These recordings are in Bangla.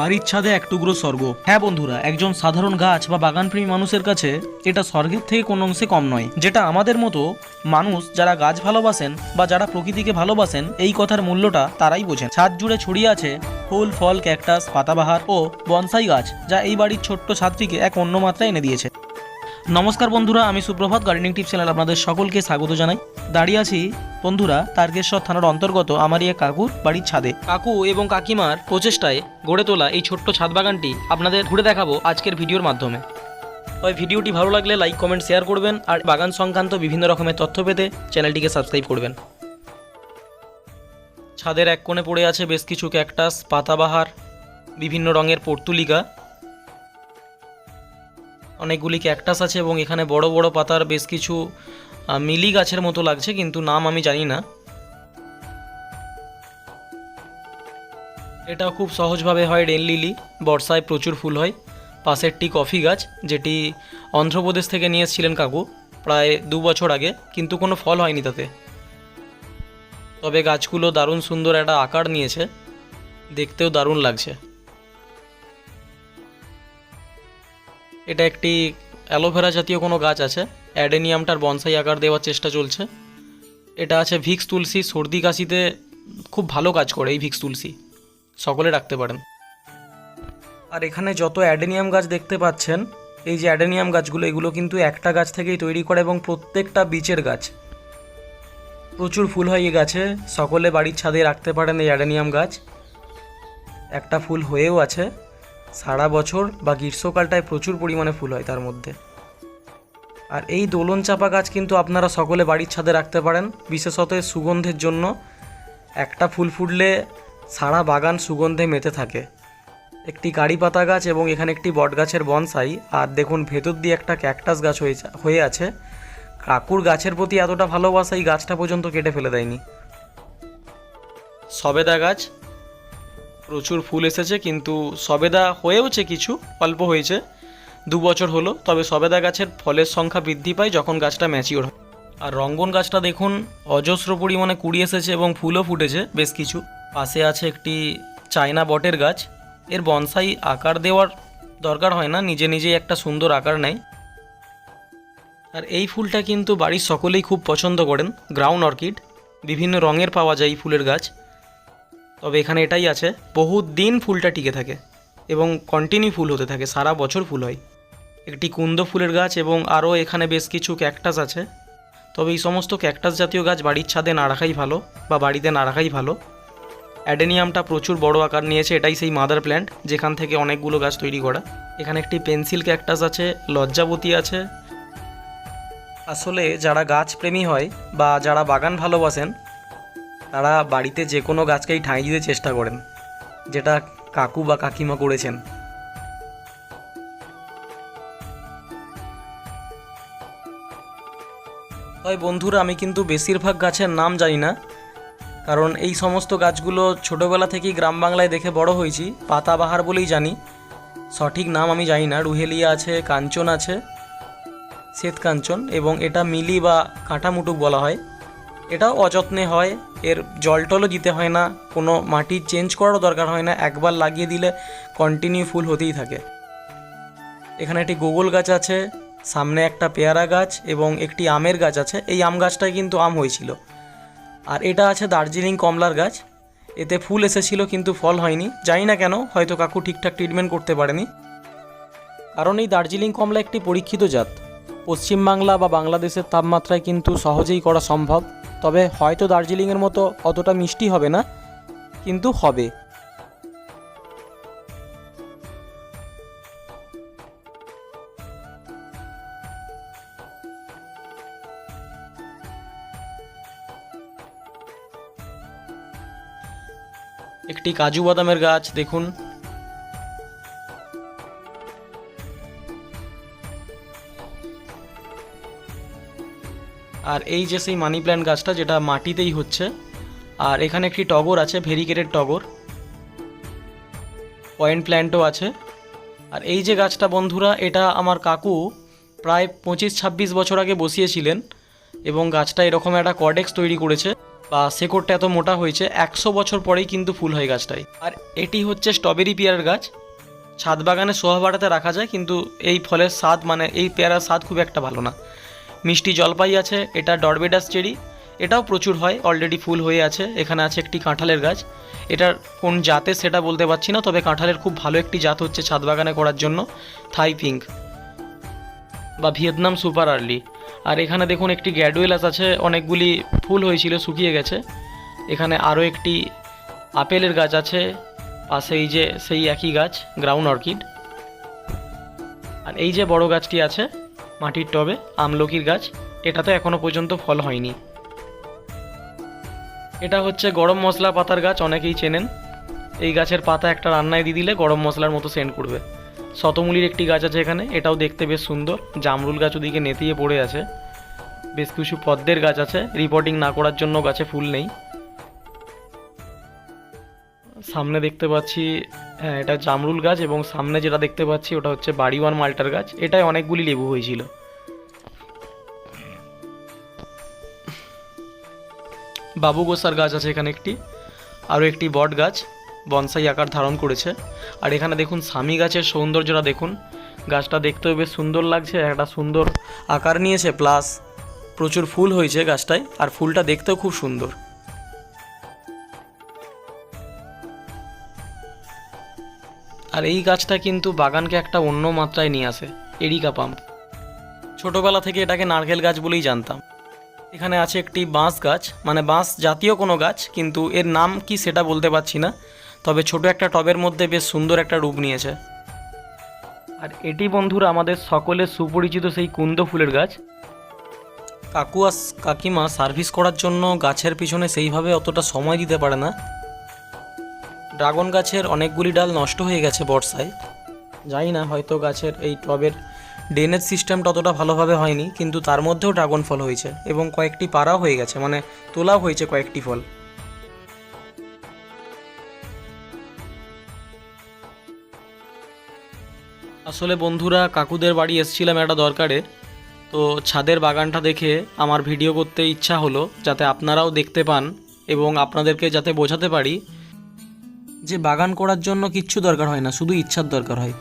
বাড়ির ছাদে এক টুকরো স্বর্গ। হ্যাঁ বন্ধুরা, একজন সাধারণ গাছ বা বাগানপ্রেমী মানুষের কাছে এটা স্বর্গের থেকে কোনো অংশে কম নয়। যেটা আমাদের মতো মানুষ যারা গাছ ভালোবাসেন বা যারা প্রকৃতিকে ভালোবাসেন, এই কথার মূল্যটা তারাই বোঝেন। ছাদ জুড়ে ছড়িয়ে আছে ফুল, ফল, ক্যাকটাস, পাতাবাহার ও বনসাই গাছ, যা এই বাড়ির ছোট্ট ছাত্রীকে এক অন্য মাত্রায় এনে দিয়েছে। নমস্কার বন্ধুরা, আমি সুপ্রভাত গার্ডেনিং টিপস চ্যানেল আপনাদের সকলকে স্বাগত জানাই। দাঁড়িয়ে আছি, বন্ধুরা, তারকেশ্বর থানার অন্তর্গত আমার এক কাকুর বাড়ির ছাদে। কাকু এবং কাকিমার প্রচেষ্টায় গড়ে তোলা এই ছোট্ট ছাদ বাগানটি আপনাদের ঘুরে দেখাবো আজকের ভিডিওর মাধ্যমে। ওই ভিডিওটি ভালো লাগলে লাইক, কমেন্ট, শেয়ার করবেন আর বাগান সংক্রান্ত বিভিন্ন রকমের তথ্য পেতে চ্যানেলটিকে সাবস্ক্রাইব করবেন। ছাদের এক কোণে পড়ে আছে বেশ কিছু ক্যাকটাস, পাতাবাহার, বিভিন্ন রঙের পর্তুলিকা অনেকগুলি ক্যাকটাস আছে এবং এখানে বড় বড় পাতার বেশ কিছু মিলি গাছের মতো লাগছে, কিন্তু নাম আমি জানি না। এটা খুব সহজভাবে হয় রেল লিলি, বর্ষায় প্রচুর ফুল হয়। পাশেরটি কফি গাছ, যেটি অন্ধ্রপ্রদেশ থেকে নিয়ে এসেছিলেন কাকু প্রায় দু বছর আগে, কিন্তু কোনো ফল হয়নি তাতে। তবে গাছগুলো দারুণ সুন্দর একটা আকার নিয়েছে, দেখতেও দারুণ লাগছে। এটা একটি অ্যালোভেরা জাতীয় কোনো গাছ আছে। অ্যাডেনিয়ামটার বনসাই আকার দেওয়ার চেষ্টা চলছে। এটা আছে ভিক্স তুলসী, সর্দি কাশিতে খুব ভালো কাজ করে এই ভিক্স তুলসী। সকলে রাখতে পারেন। আর এখানে যত অ্যাডেনিয়াম গাছ দেখতে পাচ্ছেন, এই যে অ্যাডেনিয়াম গাছগুলো, এগুলো কিন্তু একটা গাছ থেকেই তৈরি করে এবং প্রত্যেকটা বীচের গাছ। প্রচুর ফুল হয় এই গাছে। সকলে বাড়ির ছাদে রাখতে পারেন এই অ্যাডেনিয়াম গাছ। একটা ফুল হয়েও আছে। সারা বছর বা গ্রীষ্মকালটায় প্রচুর পরিমাণে ফুল হয় তার মধ্যে। আর এই দোলন চাপা গাছ কিন্তু আপনারা সকলে বাড়ির ছাদে রাখতে পারেন। বিশেষত সুগন্ধের জন্য একটা ফুল ফুটলে সারা বাগান সুগন্ধে মেতে থাকে। একটি কারি পাতা গাছ এবং এখানে একটি বট গাছের বনসাই। আর দেখুন, ভেতর দিয়ে একটা ক্যাকটাস গাছ হয়ে আছে। কাকুর গাছের প্রতি এতটা ভালোবাসা এই গাছটা পর্যন্ত কেটে ফেলে দেয়নি। সবেদা গাছ প্রচুর ফুল এসেছে, কিন্তু সবেদা হয়েওছে কিছু, অল্প হয়েছে। দু বছর হলো, তবে সবেদা গাছের ফলের সংখ্যা বৃদ্ধি পায় যখন গাছটা ম্যাচিওর হয়। আর রঙ্গন গাছটা দেখুন, অজস্র পরিমাণে কুড়ি এসেছে এবং ফুলও ফুটেছে, বেশ কিছু। পাশে আছে একটি চায়না বটের গাছ। এর বনসাই আকার দেওয়ার দরকার হয় না, নিজে নিজেই একটা সুন্দর আকার নেয়। আর এই ফুলটা কিন্তু বাড়ির সকলেই খুব পছন্দ করেন গ্রাউন্ড অর্কিড। বিভিন্ন রঙের পাওয়া যায় এই ফুলের গাছ। তবে এখানে এটাই আছে, বহুত দিন ফুলটা টিকে থাকে এবং কন্টিনিউ ফুল হতে থাকে, সারা বছর ফুল হয়। একটি কুন্দ ফুলের গাছ এবং আরও এখানে বেশ কিছু ক্যাকটাস আছে। তবে এই সমস্ত ক্যাকটাস জাতীয় গাছ বাড়ির ছাদে না রাখাই ভালো বা বাড়িতে না রাখাই ভালো। অ্যাডেনিয়ামটা প্রচুর বড় আকার নিয়েছে, এটাই সেই মাদার প্ল্যান্ট যেখান থেকে অনেকগুলো গাছ তৈরি করা। এখানে একটি পেন্সিল ক্যাকটাস আছে, লজ্জাবতী আছে। আসলে যারা গাছ প্রেমী হয় বা যারা বাগান ভালোবাসেন তারা বাড়িতে যে কোনো গাছকেই ঠাঁই দিতে চেষ্টা করেন, যেটা কাকু বা কাকিমা করেছেন। তবে বন্ধুরা, আমি কিন্তু বেশিরভাগ গাছের নাম জানি না, কারণ এই সমস্ত গাছগুলো ছোটোবেলা থেকেই গ্রাম বাংলায় দেখে বড় হয়েছি, পাতাবাহার বলেই জানি। সঠিক নাম আমি জানি না, রুহেলিয়া আছে, কাঞ্চন আছে শ্বেত কাঞ্চন এবং এটা মিলি বা কাঁটামুটুক বলা হয়। এটাও অযত্নে হয়, এর জল টলও দিতে হয় না, কোনো মাটি চেঞ্জ করারও দরকার হয় না, একবার লাগিয়ে দিলে কন্টিনিউ ফুল হতেই থাকে। এখানে একটি গোগল গাছ আছে, সামনে একটা পেয়ারা গাছ এবং একটি আমের গাছ আছে, এই আম গাছটায় কিন্তু আম হয়েছিল। আর এটা আছে দার্জিলিং কমলার গাছ, এতে ফুল এসেছিল কিন্তু ফল হয়নি, জানি না কেন, হয়তো কাকু ঠিকঠাক ট্রিটমেন্ট করতে পারেনি। কারণ এই দার্জিলিং কমলা একটি পরীক্ষিত জাত, পশ্চিমবাংলা বা বাংলাদেশের তাপমাত্রায় কিন্তু সহজেই করা সম্ভব। তবে হয়তো দার্জিলিংয়ের মতো অতটা মিষ্টি হবে না, কিন্তু হবে। একটি কাজু বাদামের গাছ দেখুন। আর এই যে সেই মানি প্ল্যান্ট গাছটা যেটা মাটিতেই হচ্ছে, আর এখানে একটি টগর আছে ভেরিকেটেড টগর। পয়েন্ট প্ল্যান্টও আছে। আর এই যে গাছটা বন্ধুরা, এটা আমার কাকু প্রায় পঁচিশ ছাব্বিশ বছর আগে বসিয়েছিলেন এবং গাছটা এরকম একটা কডেক্স তৈরি করেছে বা শেকড়টা এত মোটা হয়েছে, একশো বছর পরেই কিন্তু ফুল হয় গাছটায়। আর এটি হচ্ছে স্ট্রবেরি পেয়ারার গাছ। ছাদ বাগানে শোভা বাড়াতে রাখা যায়, কিন্তু এই ফলের স্বাদ মানে এই পেয়ারার স্বাদ খুব একটা ভালো না। মিষ্টি জলপাই আছে, এটা ডরবেডাস চেরি। এটাও প্রচুর হয় অলরেডি ফুল হয়ে আছে, এখানে আছে একটি কাঁঠালের গাছ। এটার কোন জাতে সেটা বলতে পারছি না, তবে কাঁঠালের খুব ভালো একটি জাত হচ্ছে ছাদ বাগানে করার জন্য, থাই পিঙ্ক বা ভিয়েতনাম সুপার আর্লি। আর এখানে দেখুন একটি গ্যাডুয়েলাস আছে, অনেকগুলি ফুল হয়েছিল, শুকিয়ে গেছে। এখানে আরও একটি আপেলের গাছ আছে, পাশে এই যে সেই একই গাছ গ্রাউন্ড অর্কিড। আর এই যে বড় গাছটি আছে মাটির টবে আমলকির গাছ এটাতে এখনও পর্যন্ত ফল হয়নি। এটা হচ্ছে গরম মশলা পাতার গাছ, অনেকেই চেনেন। এই গাছের পাতা একটা রান্নায় দিয়ে দিলে গরম মশলার মতো সেন্ট করবে। শতমূলির একটি গাছ আছে এখানে, এটাও দেখতে বেশ সুন্দর। জামরুল গাছ ওদিকে নেতিয়ে পড়ে আছে। বেশ কিছু পদ্মের গাছ আছে রিপোর্টিং না করার জন্য গাছে ফুল নেই। সামনে দেখতে পাচ্ছি হ্যাঁ এটা জামরুল গাছ এবং সামনে যেটা দেখতে পাচ্ছি ওটা হচ্ছে বাড়িওয়ান মালটার গাছ। এটায় অনেকগুলি লেবু হয়েছিল। বাবু গোসার গাছ আছে এখানে একটি, আরও একটি বট গাছ বনসাই আকার ধারণ করেছে। আর এখানে দেখুন স্বামী গাছের সৌন্দর্যটা দেখুন। গাছটা দেখতেও বেশ সুন্দর লাগছে, একটা সুন্দর আকার নিয়েছে, প্লাস প্রচুর ফুল হয়েছে গাছটায়, আর ফুলটা দেখতেও খুব সুন্দর। আর এই গাছটা কিন্তু বাগানকে একটা অন্য মাত্রায় নিয়ে আসে, এরিকা পাম্প। ছোটোবেলা থেকে এটাকে নারকেল গাছ বলেই জানতাম। এখানে আছে একটি বাঁশ গাছ মানে বাঁশ জাতীয় কোনো গাছ, কিন্তু এর নাম কি সেটা বলতে পারছি না, তবে ছোট একটা টবের মধ্যে বেশ সুন্দর একটা রূপ নিয়েছে। আর এটি বন্ধুরা আমাদের সকলের সুপরিচিত সেই কুন্দ ফুলের গাছ। কাকু আর কাকিমা সার্ভিস করার জন্য গাছের পিছনে সেইভাবে অতটা সময় দিতে পারে না। ড্রাগন গাছের অনেকগুলি ডাল নষ্ট হয়ে গেছে বর্ষায়। জানি না হয়তো গাছের এই টবের ড্রেনেজ সিস্টেমটা অতটা ভালোভাবে হয়নি, কিন্তু তার মধ্যেও ড্রাগন ফল হয়েছে এবং কয়েকটি পাড়াও হয়ে গেছে মানে তোলাও হয়েছে কয়েকটি ফল। আসলে বন্ধুরা, কাকুদের বাড়ি এসেছিলাম একটা দরকারে, তো ছাদের বাগানটা দেখে আমার ভিডিও করতে ইচ্ছা হলো, যাতে আপনারাও দেখতে পান এবং আপনাদেরকে যাতে বোঝাতে পারি যে বাগান করার জন্য কিচ্ছু দরকার হয় না, শুধু ইচ্ছার দরকার হয়।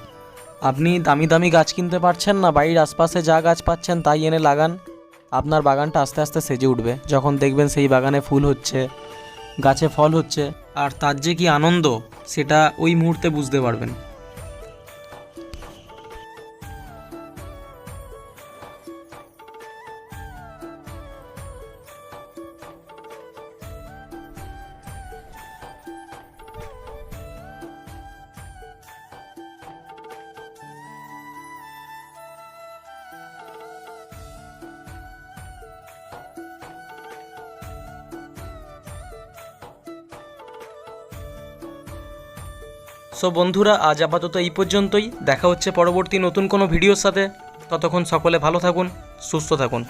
আপনি দামি দামি গাছ কিনতে পারছেন না, বাড়ির আশপাশে যা গাছ পাচ্ছেন তাই এনে লাগান। আপনার বাগানটা আস্তে আস্তে সেজে উঠবে। যখন দেখবেন সেই বাগানে ফুল হচ্ছে, গাছে ফল হচ্ছে, আর তার যে কি আনন্দ, সেটা ওই মুহূর্তে বুঝতে পারবেন। সো বন্ধুরা, আজ আপাতত এই পর্যন্তই। দেখা হচ্ছে পরবর্তী নতুন কোনো ভিডিওর সাথে। ততক্ষণ সকলে ভালো থাকুন, সুস্থ থাকুন।